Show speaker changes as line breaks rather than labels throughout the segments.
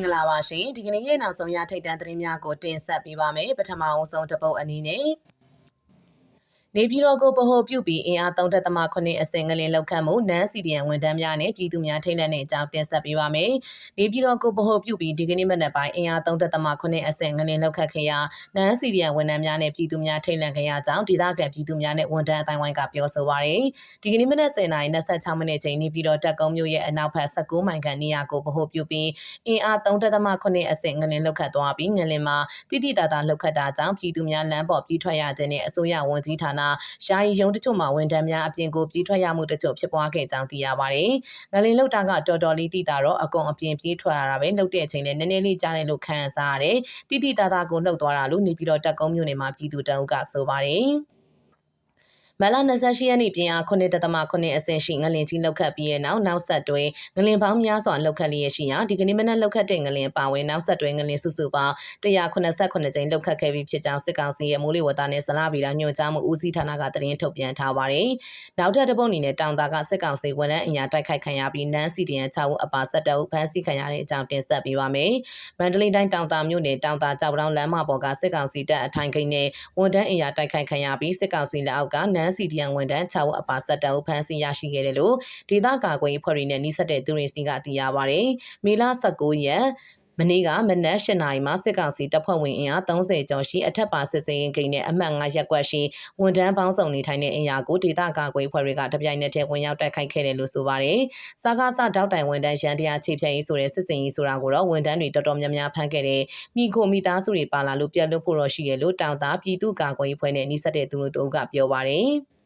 င်္ဂလာပါရှင်ဒီကနေ့ရဲ့နောက်ဆုံးရထိတ်တန်းသတင်းများကိုတင်ဆက်ပေးပါမယ်ပထမအောင်ဆုံးတစ်ပုတ်အနည်းနဲ့ နေပြည်တော်ကိုဗဟိုပြုပြီးအင်အား3.8အစင်ငလင်လောက်ခတ်မှုနန်းစီဒီယန်ဝန်ထမ်းများနဲ့ပြည်သူများထိန်းတဲ့တဲ့အကြောင်းတင်ဆက်ပေးပါမယ်။နေပြည်တော်ကိုဗဟိုပြုပြီးဒီကနေ့မနက်ပိုင်းအင်အား3.8အစင်ငလင်လောက်ခတ်ခဲ့ရာနန်းစီဒီယန်ဝန်ထမ်းများနဲ့ပြည်သူများထိန်းတဲ့ခဲ့ရကြောင်းဒေသခံပြည်သူများနဲ့ဝန်ထမ်းအတိုင်းဝိုင်းကပြောဆိုပါရယ်။ဒီကနေ့မနက်10:26မိနစ်ချိန်နေပြည်တော်တက်ကုန်းမြို့ရဲ့အနောက်ဘက်19မိုင်ခန့်နေရာကိုဗဟိုပြုပြီးအင်အား3.8အစင်ငလင်လောက်ခတ်သွားပြီးငလင်မှာတိတိတသာလောက်ခတ်တာကြောင့်ပြည်သူများလမ်းပေါ်ပြေးထွက်ရခြင်းနဲ့အစိုးရဝန်ကြီးဌာနယာယီရုံးတချို့မှာဝန်ထမ်းများအပြင်ကိုပြေးထွက်ရမှုတချို့ဖြစ်ပွားခဲ့ကြောင်းသိရပါတယ်။ငလင်လောက်တာကတော်တော်လေးတိတာတော့အကုန်အပြင်ပြေးထွက်ရတာပဲလှုပ်တဲ့အချိန်နဲ့နည်းနည်းလေးကြားတယ်လို့ခံစားရတယ်။တိတိတသာကိုလှုပ်သွားတာလို့နေပြည်တော်တက်ကုန်းမြို့နယ်မှာပြည်သူတအုပ်ကဆိုပါတယ်။ မလ28ရက်နေ့ပြင်အား9.8အဆင့်ရှိငလင်ကြီးလောက်ခတ်ပြီးရဲ့နောက်နောက်ဆက်တွဲငလင်ပေါင်းများစွာလောက်ခတ်လျက်ရှိရာဒီကနေ့မနက်လောက်ခတ်တဲ့ငလင်ပါဝင်နောက်ဆက်တွဲငလင်စုစုပေါင်း189ကြိမ်လောက်ခတ်ခဲ့ပြီးဖြစ်ကြောင်းစစ်ကောင်စီရဲ့မိုးလေဝသနဲ့ဇလဗီရာညွှန်ကြားမှုဦးစီးဌာနကသတင်းထုတ်ပြန်ထားပါတယ်။နောက်ထပ်တစ်ပုတ်အနေနဲ့တောင်တာကစစ်ကောင်စီဝန်ထမ်းအင်အားတိုက်ခိုက်ခံရပြီးနန်းစီဒီယန်6ဦးအပါဆက်တအုပ်ဖမ်းဆီးခံရတဲ့အကြောင်းတင်ဆက်ပေးပါမယ်။မန္တလေးတိုင်းတောင်တာမြို့နယ်တောင်တာကြောက်တောင်လမ်းမပေါ်ကစစ်ကောင်စီတပ်အထိုင်ခိန်းနဲ့ဝန်ထမ်းအင်အားတိုက်ခိုက်ခံရပြီးစစ်ကောင်စီလက်အောက်ကနန်းစီဒီယန်ဝန်ထမ်း6ဦးအပါဆက်တအုပ်ဖမ်းဆီးရရှိခဲ့တယ်လို့ဒေသကာကွယ်ရေးဖွဲ့တွေနဲ့နှိစက်တဲ့သူတွေစီကသိရပါဗျ။မေလ19ရက် မနေ့ကမနက်၈နာရီမှာစစ်ကောင်စီတပ်ဖွဲ့ဝင်အင်အား30ကျော်ရှိအထက်ပါစစ်စေးရင်ဂိမ်းနဲ့အမှတ်9ရပ်ကွက်ရှိဝန်ထမ်းပေါင်းစုံနေထိုင်တဲ့အင်အားကိုဒေသကာကွယ်ဖွဲ့တွေကတပြိုင်နက်တည်းဝင်ရောက်တိုက်ခိုက်ခဲ့တယ်လို့ဆိုပါတယ်။စားကားစတောက်တိုင်ဝန်ထမ်းရန်တရားချိဖြတ်ရေးဆိုတဲ့စစ်စင်ရေးဆိုတာကိုတော့ဝန်ထမ်းတွေတော်တော်များများဖမ်းခဲ့တယ်။မိခိုမိသားစုတွေပါလာလို့ပြတ်လွတ်ဖို့တော့ရှိရလို့တောင်သားပြည်သူ့ကာကွယ်ရေးဖွဲ့နဲ့နှိစက်တဲ့သူတို့ကပြောပါတယ်။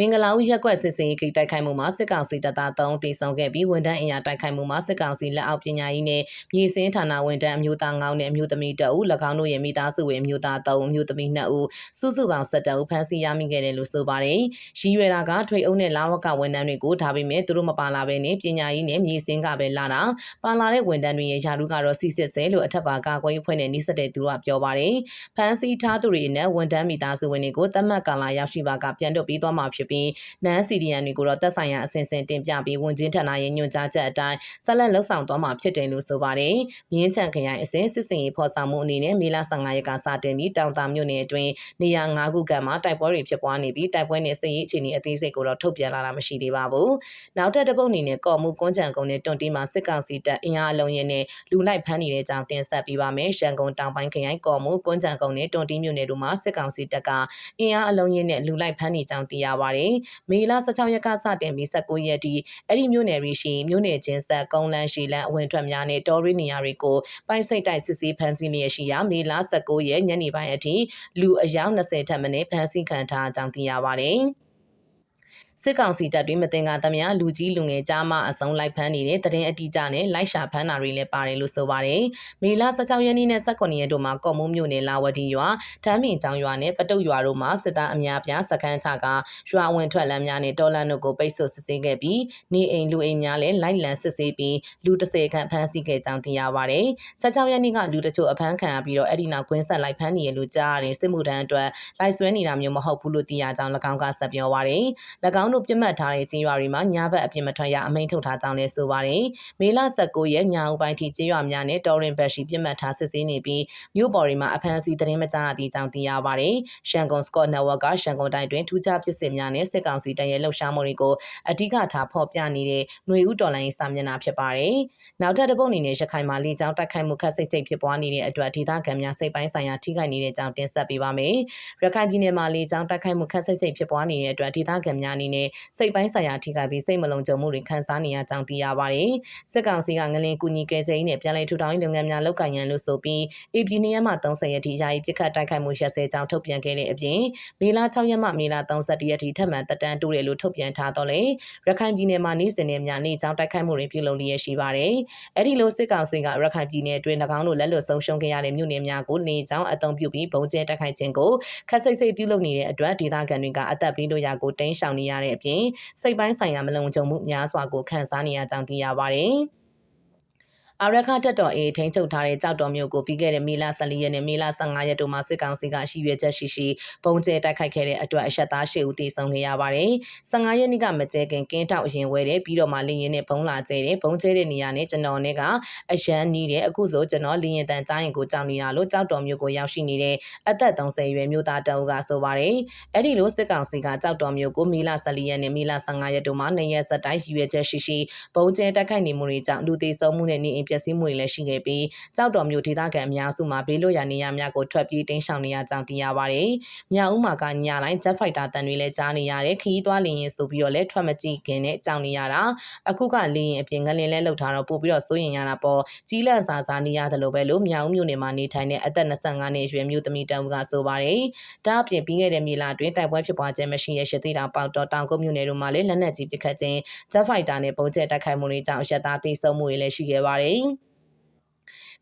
မင်္ဂလာဦးရက်ကွက်စစ်စင်ရေးကိတိုက်ခိုက်မှုမှာစစ်ကောင်စီတပ်သား3တေဆုံးခဲ့ပြီးဝန်ထမ်းအင်အားတိုက်ခိုက်မှုမှာစစ်ကောင်စီလက်အောက်ပညာရေးနဲ့မြေစင်းဌာနဝန်ထမ်းအမျိုးသား9နဲ့အမျိုးသမီး2ဦး၎င်းတို့ရဲ့မိသားစုဝင်အမျိုးသား3အမျိုးသမီး2ဦးစုစုပေါင်း7ဦးဖမ်းဆီးရမိခဲ့တယ်လို့ဆိုပါတယ်။ရည်ရွယ်တာကထွေအုပ်နဲ့လာဝကဝန်ထမ်းတွေကိုဒါပေမဲ့သူတို့မပါလာဘဲနဲ့ပညာရေးနဲ့မြေစင်းကပဲလာတာပါလာတဲ့ဝန်ထမ်းတွေရဲ့ယာရုကတော့စီစစ်ဆဲလို့အထက်ပါကာကွယ်ရေးဖွဲ့နဲ့နှိစက်တဲ့သူကပြောပါတယ်။ဖမ်းဆီးထားသူတွေနဲ့ဝန်ထမ်းမိသားစုဝင်တွေကိုတတ်မှတ်ကာလရောက်ရှိပါကပြန်လွတ်ပြီးသွားမှာဖြစ်ပြီးနန်းစီဒီယန်တွေကိုတော့သက်ဆိုင်ရာအစဉ်စဉ်တင်ပြပြီးဝန်ချင်းဌာနရဲ့ညွှန်ကြားချက်အတိုင်းဆက်လက်လှုပ်ဆောင်သွားမှာဖြစ်တယ်လို့ဆိုပါတယ်။မြင်းချန်ခရိုင်အစဉ်စစ်စင်ရေးဖော်ဆောင်မှုအနေနဲ့မေလ15ရက်ကစတင်ပြီးတောင်တာမြို့နယ်အတွင်းနေရာ9ခုကမှာတိုက်ပွဲတွေဖြစ်ပွားနေပြီးတိုက်ပွဲနဲ့စစ်ရေးအခြေအနေအသေးစိတ်ကိုတော့ထုတ်ပြန်လာတာမရှိသေးပါဘူး။နောက်ထပ်တစ်ပုတ်အနေနဲ့ကော်မှုကွန်းချန်ကုန်းနဲ့တွန်တီမှာစစ်ကောင်စီတပ်အင်အားအလုံးရင်းနဲ့လူလိုက်ဖမ်းနေတဲ့ကြောင်းတင်ဆက်ပေးပါမယ်။ရန်ကုန်တောင်ပိုင်းခရိုင်ကော်မှုကွန်းချန်ကုန်းနဲ့တွန်တီမြို့နယ်တို့မှာစစ်ကောင်စီတပ်ကအင်အားအလုံးရင်းနဲ့လူလိုက်ဖမ်းနေကြောင်းသိရပါတယ်။မေလ16ရက်ကစတင်ပြီး19ရက်ထိအဲ့ဒီမြို့နယ်ရီရှိမြို့နယ်ချင်းဆက်ကုန်းလန်းရှိလန်းအဝင်ထွက်များနဲ့တော်ရီနေရာတွေကိုပိုင်စိတ်တိုက်စစ်ဆေးဖမ်းဆီးလျက်ရှိရာမေလ19ရက်ညနေပိုင်းအထိလူအယောက်20ထပ်မံဖမ်းဆီးခံထားကြောင်းသိရပါတယ်။ စစ်ကောင်စီတပ်တွေမတင်ကားသမျှလူကြီးလူငယ်ကြားမှအစုံလိုက်ဖမ်းနေတဲ့တရင်အတီးကြနဲ့လိုက်ရှာဖမ်းတာတွေလည်းပါတယ်လို့ဆိုပါတယ်။မေလ16ရက်နေ့နဲ့18ရက်တို့မှာကော်မုံမြို့နယ်လာဝတီရွာထမ်းမင်ကျောင်းရွာနဲ့ပတုတ်ရွာတို့မှာစစ်သားအများပြားစခန်းချကရွာဝင်ထွက်လမ်းများနဲ့တော်လန်တို့ကိုပိတ်ဆို့စစ်ဆေးခဲ့ပြီးနေအိမ်လူအိမ်များလည်းလိုက်လံစစ်ဆေးပြီးလူ30ခန့်ဖမ်းဆီးခဲ့ကြောင်းသိရပါတယ်။16ရက်နေ့ကလူတချို့အဖမ်းခံရပြီးတော့အဲ့ဒီနောက်ကွင်းဆက်လိုက်ဖမ်းနေရလို့ကြားရတယ်စစ်မှုထမ်းအတွက်လိုက်ဆွဲနေတာမျိုးမဟုတ်ဘူးလို့သိရကြောင်း၎င်းကဆက်ပြောပါတယ်။၎င်းင်းတို့ပြစ်မှတ်ထားတဲ့ကြေးရွာတွေမှာညဘက်အပြင်မထွက်ရအမိန့်ထုတ်ထားကြောင်းလည်းဆိုပါတယ်။မေလ19ရက်ညဦးပိုင်းထိကြေးရွာများနဲ့တော်ရင်ဘက်ရှိပြစ်မှတ်ထားစစ်ဆေးနေပြီးမြို့ပေါ်တွေမှာအဖမ်းအဆီးသတင်းမကြားသည့်ကြောင်းသိရပါတယ်။ရှန်ကုန်စကော့နယ်ဝတ်ကရှန်ကုန်တိုင်းတွင်ထူးခြားဖြစ်စဉ်များနဲ့စစ်ကောင်စီတရဲလှုပ်ရှားမှုတွေကိုအဓိကထားဖော်ပြနေတဲ့ຫນွေဦးတော်လိုင်းစာမျက်နှာဖြစ်ပါတယ်။နောက်ထပ်တစ်ပုတ်အနေနဲ့ရခိုင်မှာလေကြောင်းတိုက်ခိုက်မှုခက်စိတ်စိတ်ဖြစ်ပွားနေတဲ့အတွက်ဒေသခံများစိတ်ပိုင်းဆိုင်ရာထိခိုက်နေတဲ့ကြောင်းတင်ဆက်ပေးပါမယ်။ရခိုင်ပြည်နယ်မှာလေကြောင်းတိုက်ခိုက်မှုခက်စိတ်စိတ်ဖြစ်ပွားနေတဲ့အတွက်ဒေသခံများအနေနဲ့စိတ်ပိုင်းဆိုင်ရာထိခိုက်ပြီးစိတ်မလုံခြုံမှုတွေခံစားနေရကြောင်းသိရပါတယ်။စစ်ကောင်စီကငလင်ကူညီကယ်ဆယ်ရေးနဲ့ပြည်내ထူထောင်ရေးလုပ်ငန်းများလုပ်ကိုင်ရန်လို့ဆိုပြီး AP နေရမှ30ရက်ထိယာယီပြစ်ခတ်တိုက်ခိုက်မှုရက်စဲကြောင်းထုတ်ပြန်ခဲ့တဲ့အပြင်မေလ6ရက်မှမေလ31ရက်ထိထပ်မံတက်တန်းတိုးတယ်လို့ထုတ်ပြန်ထားတော့လေရခိုင်ပြည်နယ်မှာနေ့စဉ်နဲ့များနေ့ကြောင်းတိုက်ခိုက်မှုတွေပြုလုပ်လျက်ရှိပါတယ်။အဲ့ဒီလိုစစ်ကောင်စီကရခိုင်ပြည်နယ်အတွင်း၎င်းတို့လက်လွတ်ဆုံးရှုံးခဲ့ရတဲ့မြို့နယ်များကိုနေကြောင်းအုံပြုပြီးပုံကျဲတိုက်ခိုက်ခြင်းကိုခက်စိတ်စိတ်ပြုလုပ်နေတဲ့အတွက်ဒေသခံတွေကအသက်ပေးလို့ရကိုတင်းရှောင်နေရတဲ့အပြင်စိတ်ပိုင်းဆိုင်ရာမလုံခြုံမှုများစွာကိုခံစားနေရကြောင်းသိရပါတယ်။ အာရခတက်တော်အေးထိန်းချုပ်ထားတဲ့ကြောက်တော်မြို့ကိုပြီးခဲ့တဲ့မေလ14ရက်နဲ့မေလ15ရက်တို့မှာစစ်ကောင်စီကရှိရွေချက်ရှိရှိပုံကျဲတိုက်ခိုက်ခဲ့တဲ့အတွက်အရှက်သား၈ဦးသေဆုံးခဲ့ရပါတယ်။15ရက်နေ့ကမကျဲခင်ကင်းထောက်အရင်ဝဲတယ်ပြီးတော့မှလင်းရင်နဲ့ဘုံလာကျဲတယ်ဘုံကျဲတဲ့နေရာနဲ့ကျွန်တော်နဲ့ကအရန်နီးတယ်အခုဆိုကျွန်တော်လင်းရင်တန်ကြားရင်ကိုကြောက်နေရလို့ကြောက်တော်မြို့ကိုရောက်ရှိနေတဲ့အသက်30ရွယ်မြို့သားတအုပ်ကဆိုပါတယ်။အဲ့ဒီလိုစစ်ကောင်စီကကြောက်တော်မြို့ကိုမေလ14ရက်နဲ့မေလ15ရက်တို့မှာနေရက်ဆက်တိုင်းရွေချက်ရှိရှိပုံကျဲတိုက်ခိုက်နေမှုတွေကြောင့်လူသေဆုံးမှုနဲ့နေအိမ်ပျက်စီးမှုတွေလည်းရှိခဲ့ပြီးကြောက်တော်မြို့ဒေသခံအများစုမှာဘေးလွတ်ရာနေရာများကိုထွက်ပြေးတိမ်းရှောင်နေရကြောင်းသိရပါတယ်။မြောက်ဦးမှာကညတိုင်း Jet Fighter တန်တွေလည်းကြားနေရတယ်ခီးသွားလင်းရင်ဆိုပြီးတော့လည်းထွက်မကြည့်ခင်နဲ့ကြောင်နေရတာအခုကလင်းရင်အပြင်ငလင်လဲလှုပ်ထားတော့ပို့ပြီးတော့စိုးရင်ရတာပေါ့ကြီးလန့်စာစာနေရတယ်လို့ပဲလို့မြောက်ဦးမြို့နယ်မှာနေထိုင်တဲ့အသက်25နှစ်အရွယ်မြို့သမီးတဦးကဆိုပါတယ်။ဒါအပြင်ပြီးခဲ့တဲ့မြေလာတွင်တိုက်ပွဲဖြစ်ပွားခြင်းမရှိတဲ့ရှတိတောင်ပေါက်တော်တောင်ကုန်းမြို့နယ်တို့မှာလည်းလက်နက်ကြီးပစ်ခတ်ခြင်း Jet Fighter နဲ့ပုံကျဲတိုက်ခိုက်မှုတွေကြောင့်ရက်သားသိဆုံးမှုတွေလည်းရှိခဲ့ပါတယ်။ bem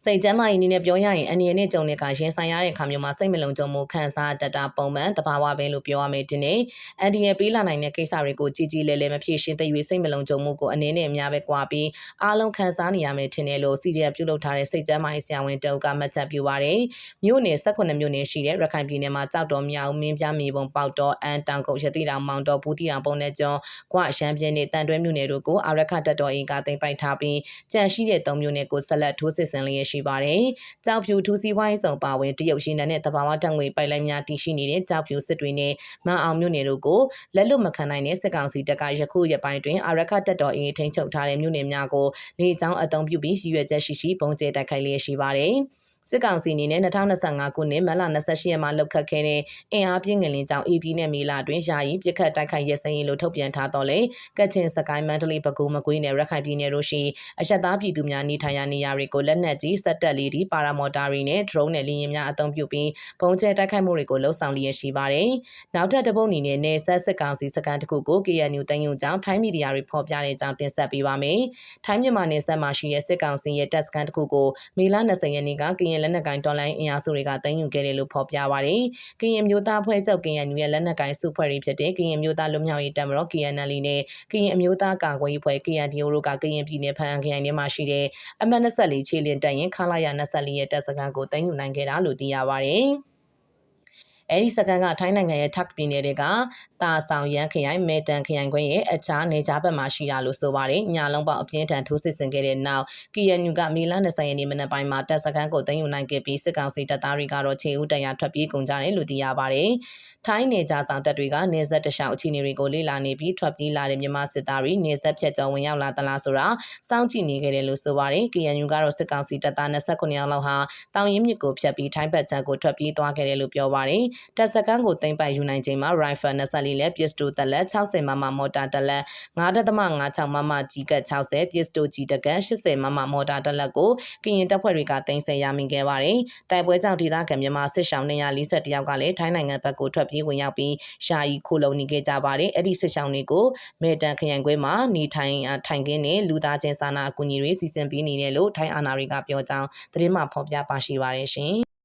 စိတ်ကျမ်းမာရေးအနေနဲ့ပြောရရင်အန်ဒီရနဲ့ကြုံတဲ့ကရင်ဆိုင်ရတဲ့ခါမျိုးမှာစိတ်မလုံခြုံမှုခံစားတတ်တာပုံမှန်တဘာဝပဲလို့ပြောရမယ်တင်နေအန်ဒီရပေးလာနိုင်တဲ့ကိစ္စတွေကိုကြည်ကြည်လဲလဲမဖြစ်ရှင်းသိ၍စိတ်မလုံခြုံမှုကိုအနေနဲ့အများပဲကြွားပြီးအားလုံးခံစားနေရမယ်ထင်တယ်လို့စီရီယံပြုလုပ်ထားတဲ့စိတ်ကျမ်းမာရေးဆရာဝန်တုပ်ကမှတ်ချက်ပြုပါတယ်မြို့နယ်18မြို့နယ်ရှိတဲ့ရခိုင်ပြည်နယ်မှာကြောက်တော်မြောက်မင်းပြမြေပုံပေါက်တော်အန်တောင်ကုတ်ရတိတောင်မောင်တော်ဘူးတီတောင်ပုံနဲ့ကျော်ကွရှမ်းပြင်းနဲ့တန်တွဲမြို့နယ်တို့ကိုအာရခတက်တော်အင်ကသိမ်းပိုက်ထားပြီးကြန့်ရှိတဲ့၃မြို့နယ်ကိုဆက်လက်ထိုးစစ်ဆင်လျက်ရှိပါတယ်။ကြောက်ဖြူထူးစီဝိုင်းဆောင်ပါဝင်တရုတ်ရှင်နဲ့တဘာဝတက်ငွေပိုက်လိုင်းများတည်ရှိနေတဲ့ကြောက်ဖြူစစ်တွေနဲ့မန်အောင်မြို့နယ်တို့ကိုလက်လွတ်မခံနိုင်တဲ့စစ်ကောင်စီတပ်ကယခုရက်ပိုင်းတွင်အာရခတက်တော်အင်ထိန်းချုပ်ထားတဲ့မြို့နယ်များကိုလေကြောင်းအုံပြုပြီးရည်ရွယ်ချက်ရှိရှိပုံကျဲတိုက်ခိုက်လျက်ရှိပါတယ်။ စစ်ကောင်စီအနေနဲ့2025ခုနှစ်မတ်လ28ရက်မှာလှုပ်ခတ်ခဲ့တဲ့အင်အားပြင်းငလင်ကြောင့် AP နဲ့မေလာတွင်ယာယီပြစ်ခတ်တိုက်ခိုက်ရစရင်လို့ထုတ်ပြန်ထားတော့လေကချင်စကိုင်းမန္တလေးပဲခူးမကွေးနဲ့ရခိုင်ပြည်နယ်တို့ရှိအရှက်သားပြည်သူများနေထိုင်ရာနေရာတွေကိုလက်နက်ကြီးစက်တက်လီဒီပါရာမော်တာတွေနဲ့ drone နဲ့လေယာဉ်များအသုံးပြုပြီးပုံကျဲတိုက်ခိုက်မှုတွေကိုလှုံ့ဆော်လျက်ရှိပါတယ်။နောက်ထပ်တပုတ်အနေနဲ့နေဆက်စစ်ကောင်စီစကန်တစ်ခုကို KNU တန်ယုံကြောင့်ထိုင်းမီဒီယာတွေဖော်ပြတဲ့အကြောင်းတင်ဆက်ပေးပါမယ်။ထိုင်းမြန်မာနယ်စပ်မှာရှိတဲ့စစ်ကောင်စီရဲ့တပ်စကန်တစ်ခုကိုမေလ20ရက်နေ့ကကရင်လက်နက်ကိုင်တော်လိုင်းအင်အားစုတွေကတင်ယူခဲ့တယ်လို့ဖော်ပြပါရယ်။ကရင်မျိုးသားဖွဲ့ချုပ် KNU ရဲ့လက်နက်ကိုင်စုဖွဲ့တွေဖြစ်တဲ့ကရင်မျိုးသားလွတ်မြောက်ရေးတပ်မတော် KNL နဲ့ကရင်အမျိုးသားကာကွယ်ရေးဖွဲ့ KNDO တို့ကကရင်ပြည်နယ်ဖန်ခရိုင်ထဲမှာရှိတဲ့အမှတ်24 ခြေလင်တပ်ရင်ခလာရ24ရဲ့တပ်စခန်းကိုတင်ယူနိုင်ခဲ့တာလို့သိရပါရယ်။ အဲဒီစကန်ကထိုင်းနိုင်ငံရဲ့ Tak ပြည်နယ်တွေကတာဆောင်ရန်ခရိုင်မေတန်ခရိုင်ခွင့်ရဲ့အခြားနေကြားဘက်မှာရှိရလို့ဆိုပါတယ်။ညာလုံးပေါက်အပြင်းထန်ထိုးစစ်ဆင်ခဲ့တဲ့နောက် KNU ကမီလ20ရက်နေ့မနက်ပိုင်းမှာတပ်စခန်းကိုတင်ယူနိုင်ခဲ့ပြီးစစ်ကောင်စီတပ်သားတွေကတော့ခြေဦးတရာထွက်ပြေးကုန်ကြတယ်လို့သိရပါတယ်။ထိုင်းနေကြားဆောင်တပ်တွေကနေဆက်တလျှောက်အခြေအနေတွေကိုလေ့လာနေပြီးထွက်ပြေးလာတဲ့မြန်မာစစ်သားတွေနေဆက်ဖြတ်ကျော်ဝင်ရောက်လာသလားဆိုတာစောင့်ကြည့်နေခဲ့တယ်လို့ဆိုပါတယ်။ KNU ကတော့စစ်ကောင်စီတပ်သား29ယောက်လောက်ဟာတောင်ရင်မြစ်ကိုဖြတ်ပြီးထိုင်းဘက်ခြမ်းကိုထွက်ပြေးသွားခဲ့တယ်လို့ပြောပါတယ်။တပ်စခန်းကိုတင်ပိုက်ယူနိုင်ချိန်မှာ rifle 24လက် pistol တလက်60မမမော်တာတလက်9.56မမကြီးကတ်60 pistol ကြီးတကန်80မမမော်တာတလက်ကိုကရင်တပ်ဖွဲ့တွေကတင်ဆက်ရမိခဲ့ပါတယ်။တိုက်ပွဲကြောင့်ဒေသခံမြန်မာစစ်ရှောင်း240ယောက်ကလည်းထိုင်းနိုင်ငံဘက်ကိုထွက်ပြေးဝင်ရောက်ပြီးရှာယီခိုလုံနေခဲ့ကြပါတယ်။အဲ့ဒီစစ်ရှောင်းတွေကိုမေတန်ခရိုင်ခွဲမှာနေထိုင်ထိုင်ခင်းနဲ့လူသားချင်းစာနာအကူအညီတွေစီစဉ်ပေးနေတယ်လို့ထိုင်းအာဏာတွေကပြောကြောင်းသတင်းမှဖော်ပြပါရှိပါတယ်ရှင်။